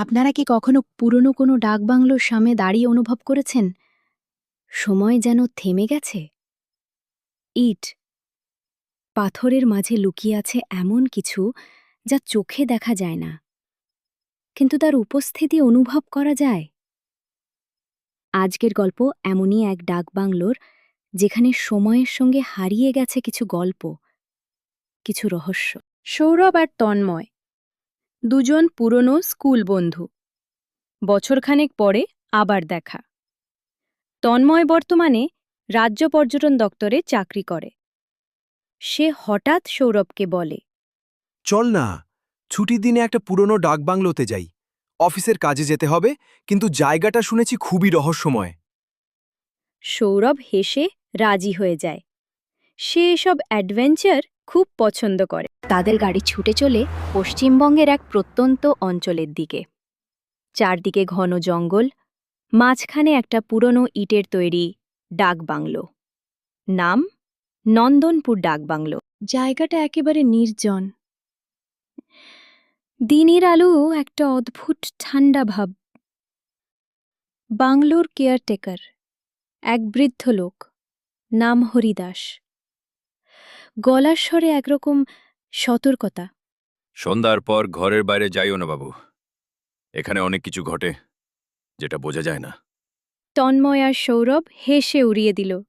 আপনারা কি কখনো পুরনো কোনো ডাকবাংলোর সামনে দাঁড়িয়ে অনুভব করেছেন? সময় যেন থেমে গেছে। ইট, পাথরের মাঝে লুকিয়ে আছে এমন কিছু যা চোখে দেখা যায় না। কিন্তু তার উপস্থিতি অনুভব করা যায়। আজকের গল্প এমনই এক ডাকবাংলোর যেখানে সময়ের সঙ্গে হারিয়ে গেছে কিছু গল্প, কিছু রহস্য। সৌরভ আর তন্ময় দুজন পুরনো স্কুল বন্ধু। বছরখানেক পরে আবার দেখা। তন্ময় বর্তমানে রাজ্য পর্যটন দপ্তরে চাকরি করে। সে হঠাৎ সৌরভকে বলে চল না ছুটির দিনে একটা পুরনো ডাকবাংলোতে যাই। অফিসের কাজে যেতে হবে কিন্তু জায়গাটা শুনেছি খুবই রহস্যময়। সৌরভ হেসে রাজি হয়ে যায়। সে এসব অ্যাডভেঞ্চার খুব পছন্দ করে। তাদের গাড়ি ছুটে চলে পশ্চিমবঙ্গের এক প্রত্যন্ত অঞ্চলের দিকে। চারদিকে ঘন জঙ্গল, মাঝখানে একটা পুরনো ইটের তৈরি ডাকবাংলো নাম, নন্দনপুর ডাকবাংলো জায়গাটা একেবারে নির্জন। দিনের আলো একটা অদ্ভুত ঠান্ডা ভাব। বাংলোর কেয়ারটেকার, এক বৃদ্ধ লোক, নাম হরিদাস। গলার স্বরে একরকম সতর্কতা। সন্ধ্যার পর ঘরের বাইরে যাইও না বাবু। এখানে অনেক কিছু ঘটে যেটা বোঝা যায় না। তন্ময় আর সৌরভ হেসে উড়িয়ে দিল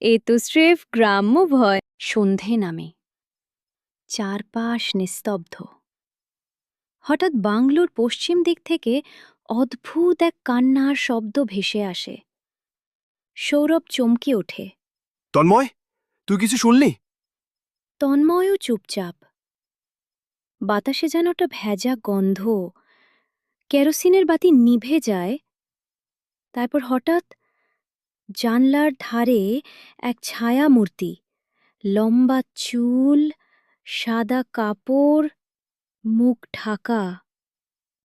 এ তো স্রেফ গ্রাম্য ভয়। সন্ধে নামে। চারপাশ নিস্তব্ধ। হঠাৎ বাংলোর পশ্চিম দিক থেকে অদ্ভুত এক কান্নার শব্দ ভেসে আসে। সৌরভ চমকে ওঠে। তন্ময় তুই কিছু শুনলি? তন্ময়ও চুপচাপ। বাতাসে যেন একটা ভেজা গন্ধ। কেরোসিনের বাতি নিভে যায়। তারপর হঠাৎ জানলার ধারে এক ছায়া মূর্তি লম্বা চুল, সাদা কাপড়, মুখ ঢাকা।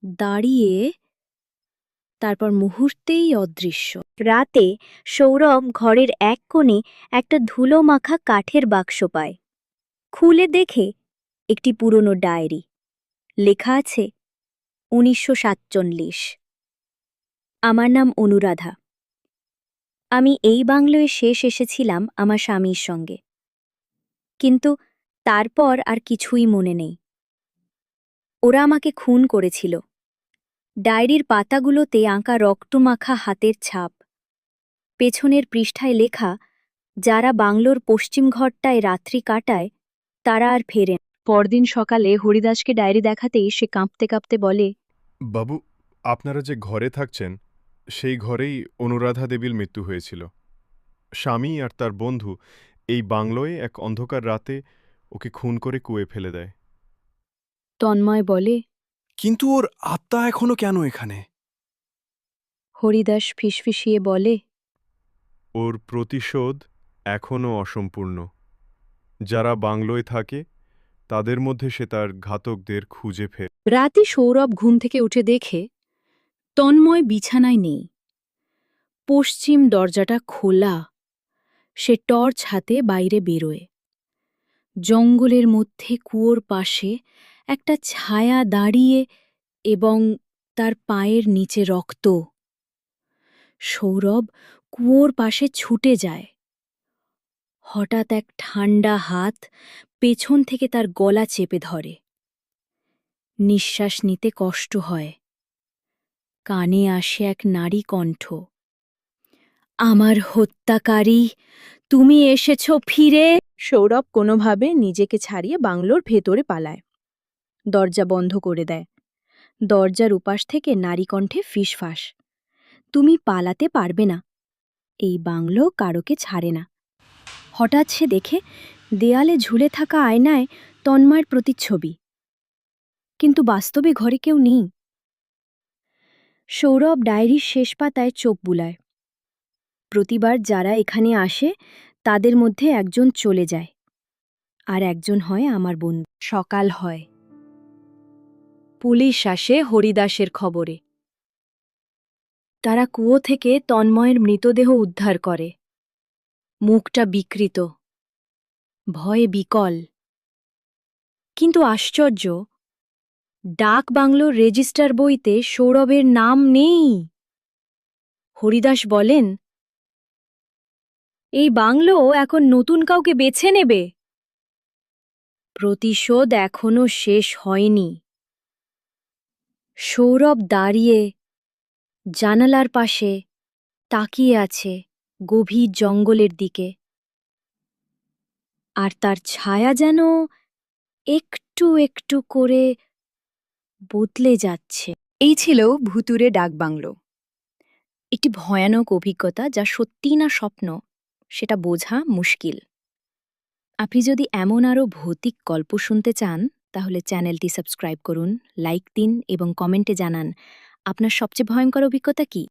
দাঁড়িয়ে তারপর মুহূর্তেই অদৃশ্য। রাতে সৌরভ ঘরের এক কোণে একটা ধুলো মাখা কাঠের বাক্স পায়। খুলে দেখে একটি পুরনো ডায়েরি। লেখা আছে, উনিশশো সাতচল্লিশ। আমার নাম অনুরাধা। আমি এই বাংলোয় শেষ এসেছিলাম আমার স্বামীর সঙ্গে। কিন্তু তারপর আর কিছুই মনে নেই। ওরা আমাকে খুন করেছিল। ডায়েরির পাতাগুলোতে আঁকা রক্তমাখা হাতের ছাপ। পেছনের পৃষ্ঠায় লেখা, যারা বাংলোর পশ্চিম ঘরটায় রাত্রি কাটায় তারা আর ফেরেন। পরদিন সকালে হরিদাসকে ডায়েরি দেখাতেই সে কাঁপতে কাঁপতে বলে বাবু আপনারা যে ঘরে থাকছেন সেই ঘরেই অনুরাধা দেবীর মৃত্যু হয়েছিল। স্বামী আর তার বন্ধু এই বাংলোয় এক অন্ধকার রাতে ওকে খুন করে কুয়ে ফেলে দেয়। তন্ময় বলে কিন্তু ওর আত্মা এখনও কেন এখানে? হরিদাস ফিসফিসিয়ে বলে ওর প্রতিশোধ এখনও অসম্পূর্ণ। যারা বাংলোয় থাকে, তাদের মধ্যে সে তার ঘাতকদের খুঁজে ফের। রাতে সৌরভ ঘুম থেকে উঠে দেখে, তন্ময় বিছানায় নেই। পশ্চিম দরজাটা খোলা, সে টর্চ হাতে বাইরে বেরোয়। জঙ্গলের মধ্যে কুয়োর পাশে একটা ছায়া দাঁড়িয়ে এবং তার পায়ের নিচে রক্ত। সৌরভ কুয়োর পাশে ছুটে যায়। হঠাৎ এক ঠান্ডা হাত পেছন থেকে তার গলা চেপে ধরে। নিঃশ্বাস নিতে কষ্ট হয়। কানে আসে এক নারী কণ্ঠ, আমার হত্যাকারী, তুমি এসেছ ফিরে? সৌরভ কোনোভাবে নিজেকে ছাড়িয়ে বাংলোর ভেতরে পালায়। দরজা বন্ধ করে দেয়। দরজার উপাস থেকে নারী কণ্ঠে ফিসফাস, তুমি পালাতে পারবে না। এই বাংলো কারোকে ছাড়ে না। হঠাৎ সে দেখে দেয়ালে ঝুলে থাকা আয়নায় তন্ময়ের প্রতিচ্ছবি। কিন্তু বাস্তবে ঘরে কেউ নেই। সৌরভ ডায়েরির শেষ পাতায় চোখ বুলায়। প্রতিবার যারা এখানে আসে, তাদের মধ্যে একজন চলে যায়। আর একজন হয় আমার বন্ধু। সকাল হয়। পুলিশ আসে হরিদাসের খবরে। তারা কুয়ো থেকে তন্ময়ের মৃতদেহ উদ্ধার করে। মুখটা বিকৃত। ভয়ে বিকল। কিন্তু আশ্চর্য, ডাক বাংলোর রেজিস্টার বইতে সৌরভের নাম নেই। হরিদাস বলেন, এই বাংলো এখন নতুন কাউকে বেছে নেবে? প্রতিশোধ এখনও শেষ হয়নি। সৌরভ দাঁড়িয়ে জানালার পাশে তাকিয়ে আছে। গভীর জঙ্গলের দিকে। আর তার ছায়া যেন একটু একটু করে বদলে যাচ্ছে। এই ছিল ভুতুরে ডাকবাংলো একটি ভয়ানক অভিজ্ঞতা যা সত্যি না স্বপ্ন, সেটা বোঝা মুশকিল। আপনি যদি এমন আরও ভৌতিক গল্প শুনতে চান, তাহলে চ্যানেলটি সাবস্ক্রাইব করুন, লাইক দিন এবং কমেন্টে জানান, আপনার সবচেয়ে ভয়ঙ্কর অভিজ্ঞতা কী?